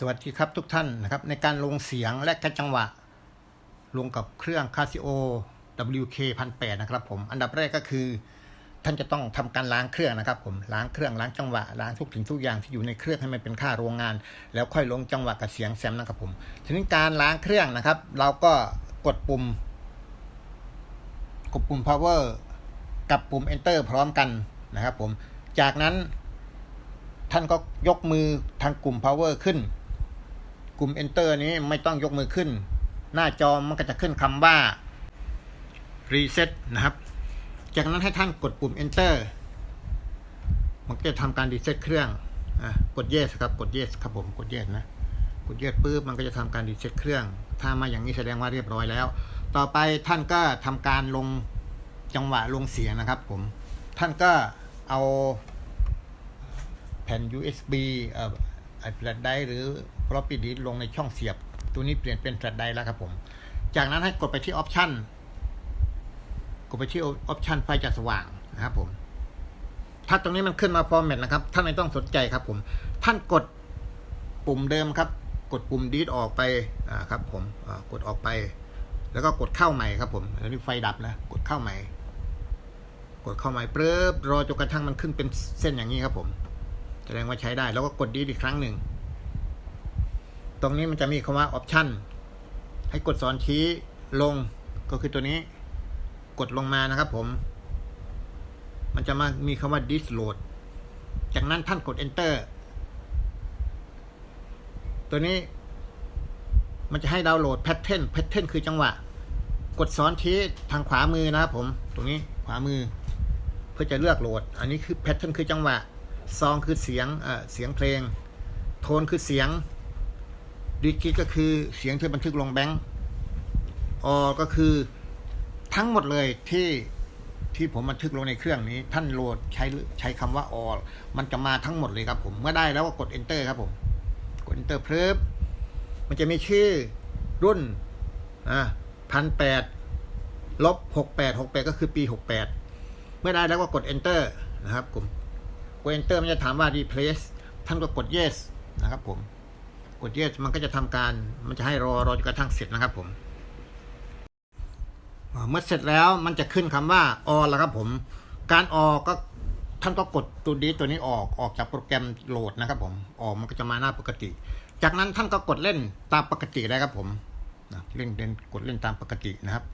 สวัสดีครับทุกท่านนะครับ ในการลงเสียงและการจังหวะ ลงกับเครื่อง Casio WK 1008นะครับผม อันดับแรกก็คือ ท่านจะต้องทำการล้างเครื่องนะครับผมล้างเครื่องล้างจังหวะล้างทุกสิ่งทุกอย่างที่อยู่ในเครื่องให้มันเป็นค่าโรงงาน แล้วค่อยลงจังหวะกับเสียงแซมนะครับผมทีนี้การล้างเครื่องนะครับ เราก็กดปุ่ม กดปุ่ม power กับปุ่ม enter พร้อมกันนะครับผมจากนั้นท่านก็ยกมือทางกลุ่ม power ขึ้น กลุ่ม enter นี้ไม่ต้องยกมือขึ้น หน้าจอมันก็จะขึ้นคำว่า reset นะครับ จากนั้นให้ท่านกดปุ่ม enter มันจะทำการ reset เครื่องอะกด yes ครับ กด yes ครับผม กด yes นะ กด yes ปุ๊บมันก็จะทำการ reset เครื่อง ถ้ามาอย่างนี้แสดงว่าเรียบร้อยแล้ว ต่อไปท่านก็ทำการลงจังหวะลงเสียงนะครับผม ท่านก็เอาแผ่น USB เอ่อ แฟลชไดหรือ floppy disk ลงในช่องเสียบ ตัวนี้เปลี่ยนเป็นแฟลชไดแล้วครับผม จากนั้นให้กดไปที่ option กดไปที่ option ไฟจะสว่างนะครับผม ถ้าตรงนี้มันขึ้นมา format นะครับ ท่านไม่ต้องสนใจครับผม ท่านกดปุ่มเดิมครับ กดปุ่มดีดออกไปอ่าครับ ผมอ่ากดออกไป แล้วก็กดเข้าใหม่ครับผมอันนี้ไฟดับนะ กดเข้าใหม่ กดเข้าใหม่เปึ๊บรอจนกระทั่งมันขึ้นเป็นเส้นอย่างนี้ครับผม แสดงว่าใช้ได้ แล้วก็กดดีอีกครั้งหนึ่ง ตรงนี้มันจะมีคำว่า option ให้กดสอนชี้ลงก็คือตัวนี้ กดลงมานะครับผม มันจะมามีคำว่า disload จากนั้นท่านกด enter ตัวนี้ มันจะให้ดาวน์โหลดแพทเทิร์นแพทเทิร์นคือจังหวะ กดซ้อนชี้ทางขวามือนะครับผม ตรงนี้ขวามือ เพื่อจะเลือกโหลด อันนี้คือแพทเทิร์นคือจังหวะ ซองคือเสียงเสียงเพลง โทนคือเสียงดิจิตก็คือเสียงที่บันทึกลงแบงค์ออก็คือทั้งหมดเลยที่ที่ผมบันทึกลงในเครื่องนี้ ท่านโหลดใช้ใช้คำว่า all มันจะมาทั้งหมดเลยครับผมเมื่อได้แล้วก็กด enter ครับผมกด enter เพิ่มมันจะมีชื่อรุ่นอ่าพันแปดลบหกแปดหกแปดก็คือปีหกแปดเมื่อได้แล้วก็กด enter นะครับผม ด enter มันจะถามว่า replace ท่านก็กด yes นะครับผม กด yes มันก็จะทำการ มันจะให้รอรอจนกระทั่งเสร็จนะครับผม เมื่อเสร็จแล้วมันจะขึ้นคำว่า all แล้วครับผม การออกก็ท่านก็กดตัวนี้ตัวนี้ออกออกจากโปรแกรมโหลดนะครับผมออกมันก็จะมาหน้าปกติ จากนั้นท่านก็กดเล่นตามปกติได้ครับผมเล่นเล่นกดเล่นตามปกตินะครับ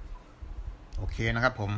โอเคนะครับผม